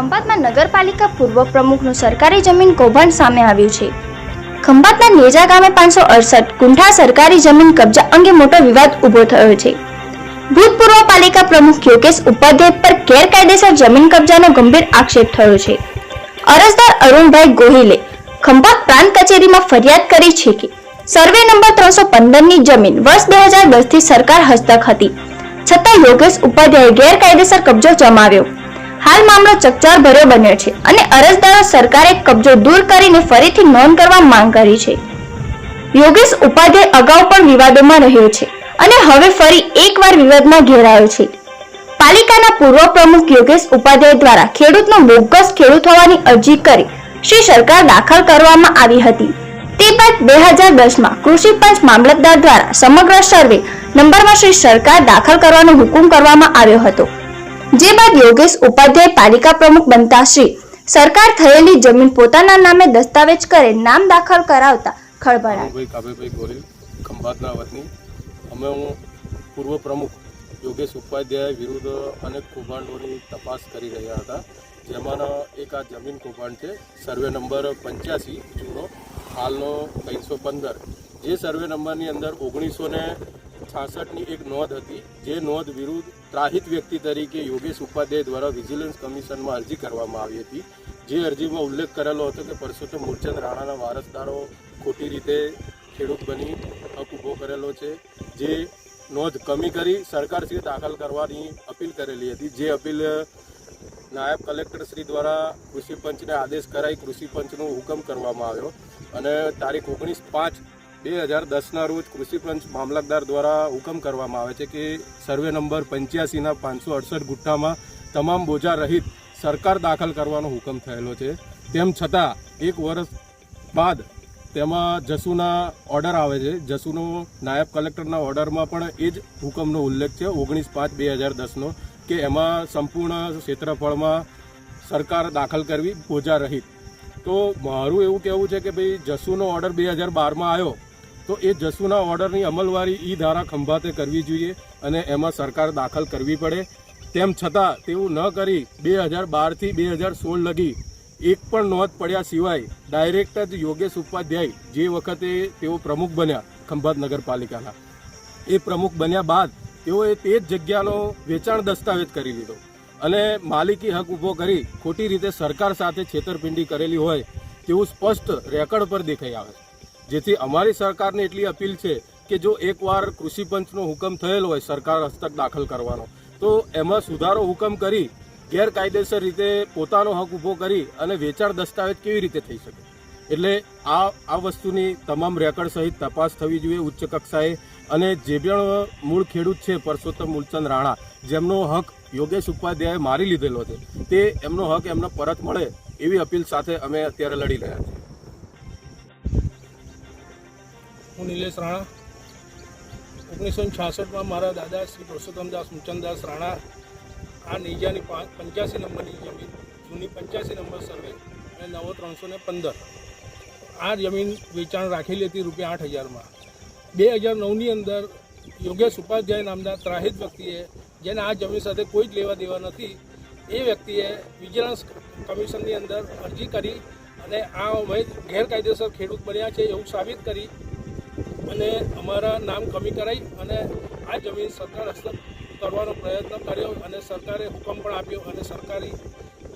ખંભાતમાં નગરપાલિકા પૂર્વ પ્રમુખનું સરકારી જમીન કૌભાંડ સામે આવ્યું છે. ખંભાતના નેજા ગામે પાંચસો અડસઠ કુંઠા સરકારી જમીન કબજા અંગે મોટો વિવાદ ઊભો થયો છે. ભૂતપૂર્વ પાલિકા પ્રમુખ યોગેશ ઉપાધ્યાય પર ગેરકાયદેસર જમીન કબજાનો ગંભીર આક્ષેપ થયો છે. અરજદાર અરુણભાઈ ગોહિલે ખંભાત પ્રાંત કચેરીમાં ફરિયાદ કરી છે કે, સર્વે નંબર ત્રણસો પંદરની જમીન વર્ષ બે હજાર દસથી સરકાર હસ્તક હતી. છતાં યોગેશ ઉપાધ્યાયે ગેરકાયદેસર કબજો જમાવ્યો. હાલ મામલો ચકચાર ભર્યો બન્યો છે અને અરજદારો સરકારે કબજો દૂર કરીને ફરીથી નોંધ કરવા માંગ કરી છે. યોગેશ ઉપાધ્યાય અગાઉ પણ વિવાદોમાં રહ્યો છે અને હવે ફરી એકવાર વિવાદમાં ઘેરાયો છે. પાલિકાના પૂર્વ પ્રમુખ યોગેશ ઉપાધ્યાય દ્વારા ખેડૂતનો બોગસ ખેડૂત હોવાની અરજી કરી શ્રી સરકાર દાખલ કરવામાં આવી હતી. તે બાદ બે હજાર દસમાં કૃષિ પંચ મામલતદાર દ્વારા સમગ્ર સર્વે નંબરમાં શ્રી સરકાર દાખલ કરવાનો હુકુમ કરવામાં આવ્યો હતો. જે બાદ યોગેશ ઉપાધ્યાય પાલિકા પ્રમુખ બનતા શ્રી. સરકાર થયેલી જમીન પોતાના નામે દસ્તાવેજ કરે, નામ દાખલ કરાવતા ખળભળાટ. ભાઈ કાબેભાઈ ગોહિલ, ખંભાતના વતની. અમે હું પૂર્વ પ્રમુખ યોગેશ ઉપાધ્યાય વિરુદ્ધ અનેક કૌભાંડોની તપાસ કરી રહ્યા હતા. જેમાંના એક આ જમીન કૌભાંડ છે, સર્વે નંબર પંચ્યાસી, જૂનો, હાલનો ત્રણસો પંદર. જે સર્વે નંબરની અંદર ઓગણીસો ને છાસઠની એક નોંધ હતી, જે નોંધ વિરુદ્ધ ત્રાહિત વ્યક્તિ તરીકે યોગેશ ઉપાધ્યાય દ્વારા વિજિલન્સ કમિશનમાં અરજી કરવામાં આવી હતી. જે અરજીમાં ઉલ્લેખ કરેલો હતો કે પરસોત્તમ મૂળચંદ રાણાના વારસદારો ખોટી રીતે ખેડૂત બની, હક ઊભો કરેલો છે. જે નોંધ કમી કરી સરકારશ્રીએ દાખલ કરવાની અપીલ કરેલી હતી. જે અપીલ નાયબ કલેક્ટર શ્રી દ્વારા કૃષિ પંચને આદેશ કરાઈ કૃષિ પંચનો હુકમ કરવામાં આવ્યો. અને તારીખ ઓગણીસ પાંચ બે હજાર દસના રોજ કૃષિ પંચ મામલતદાર દ્વારા હુકમ કરવામાં આવે છે કે સર્વે નંબર પંચ્યાસીના પાંચસો અડસઠ ગુઠ્ઠામાં તમામ બોજા રહિત સરકાર દાખલ કરવાનો હુકમ થયેલો છે. તેમ છતાં, એક વર્ષ બાદ તેમાં જસુના ઓર્ડર આવે છે. જસુનો નાયબ કલેક્ટરના ઓર્ડરમાં પણ એ જ હુકમનો ઉલ્લેખ છે. ઓગણીસ પાંચ બે હજાર દસનો કે એમાં સંપૂર્ણ ક્ષેત્રફળમાં સરકાર દાખલ કરવી બોજા રહિત. તો મારું એવું કહેવું છે કે ભાઈ, જસુનો ઓર્ડર બે હજાર બારમાં આવ્યો તો એ જસુના ઓર્ડરની અમલવારી ઈ ધારા ખંભાતે કરવી જોઈએ અને એમાં સરકાર દાખલ કરવી પડે. તેમ છતાં તેવું ન કરી બે હજાર બારથી બે હજાર સોળ લગી એક પણ નોંધ પડ્યા સિવાય ડાયરેક્ટ જ યોગેશ ઉપાધ્યાય જે વખતે તેઓ પ્રમુખ બન્યા ખંભાત નગરપાલિકાના. એ પ્રમુખ બન્યા બાદ તેઓએ તે જ જગ્યાનો વેચાણ દસ્તાવેજ કરી લીધો અને માલિકી હક ઊભો કરી ખોટી રીતે સરકાર સાથે છેતરપિંડી કરેલી હોય તેવું સ્પષ્ટ રેકર્ડ પર દેખાઈ આવે છે. જેથી અમારી સરકારને એટલી અપીલ છે કે જો એકવાર કૃષિ પંચનો હુકમ થયેલો હોય સરકાર હસ્તક દાખલ કરવાનો, તો એમાં સુધારો હુકમ કરી, ગેરકાયદેસર રીતે પોતાનો હક ઊભો કરી અને વેચાણ દસ્તાવેજ કેવી રીતે થઈ શકે? એટલે આ આ વસ્તુની તમામ રેકર્ડ સહિત તપાસ થવી જોઈએ ઉચ્ચ કક્ષાએ. અને જે પણ મૂળ ખેડૂત છે, પરસોત્તમ મૂલચંદ રાણા, જેમનો હક યોગેશ ઉપાધ્યાયે મારી લીધેલો છે, તે એમનો હક એમને પરત મળે એવી અપીલ સાથે અમે અત્યારે લડી રહ્યા છીએ. હું નિલેશ રાણા. ઓગણીસો છાસઠમાં મારા દાદા શ્રી પુરુષોત્તમદાસ મુચનદાસ રાણા. આ નેજાની પાંચ પંચ્યાસી નંબરની જમીન, જૂની પંચ્યાસી નંબર સર્વે અને નવો ત્રણસો ને પંદર. આ જમીન વેચાણ રાખેલી હતી રૂપિયા આઠ હજારમાં. બે હજાર નવની અંદર યોગેશ ઉપાધ્યાય નામના ત્રાહિત વ્યક્તિએ, જેને આ જમીન સાથે કોઈ જ લેવા દેવા નથી, એ વ્યક્તિએ વિજિલન્સ કમિશનની અંદર અરજી કરી અને આ અમે ગેરકાયદેસર ખેડૂત બન્યા છે એવું સાબિત કરી અને અમારા નામ કમી કરાઈ અને આ જમીન સરકાર હસ્તક કરવાનો પ્રયત્ન કર્યો અને સરકારે હુકમ પણ આપ્યો અને સરકારી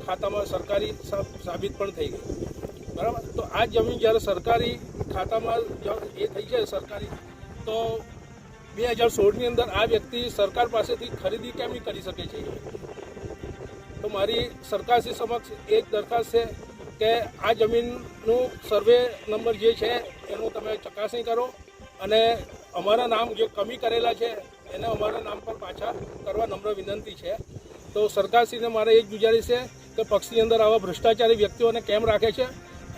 ખાતામાં સરકારી સાબિત પણ થઈ ગઈ. બરાબર? તો આ જમીન જ્યારે સરકારી ખાતામાં એ થઈ જાય સરકારી, તો બે હજાર સોળની અંદર આ વ્યક્તિ સરકાર પાસેથી ખરીદી કેમ કરી શકે છે? તો મારી સરકારશ્રી સમક્ષ એક દરખાસ્ત છે કે આ જમીનનું સર્વે નંબર જે છે એનું તમે ચકાસણી કરો અને અમારા નામ જે કમી કરેલા છે, એને અમારા નામ પર પાછા કરવા નમ્ર વિનંતી છે. તો સરકારશ્રીને મારે એ જ ગુજારિશ છે કે પક્ષની અંદર આવા ભ્રષ્ટાચારી વ્યક્તિઓને કેમ રાખે છે,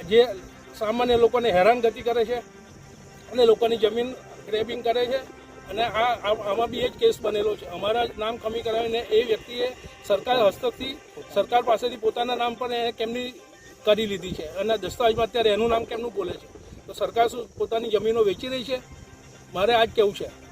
જે સામાન્ય લોકોને હેરાનગતિ કરે છે અને લોકોની જમીન ગ્રેબિંગ કરે છે અને આ આ- આમાં બી એ જ કેસ બનેલો છે. અમારા નામ કમી કરાવીને એ વ્યક્તિએ સરકાર હસ્તકથી સરકાર પાસેથી પોતાના નામ પણ એને કેમની કરી લીધી છે અને દસ્તાવેજમાં અત્યારે એનું નામ કેમનું બોલે છે? તો સરકાર શું પોતાની જમીનો વેચી રહી છે? મારે આ જ કહેવું છે?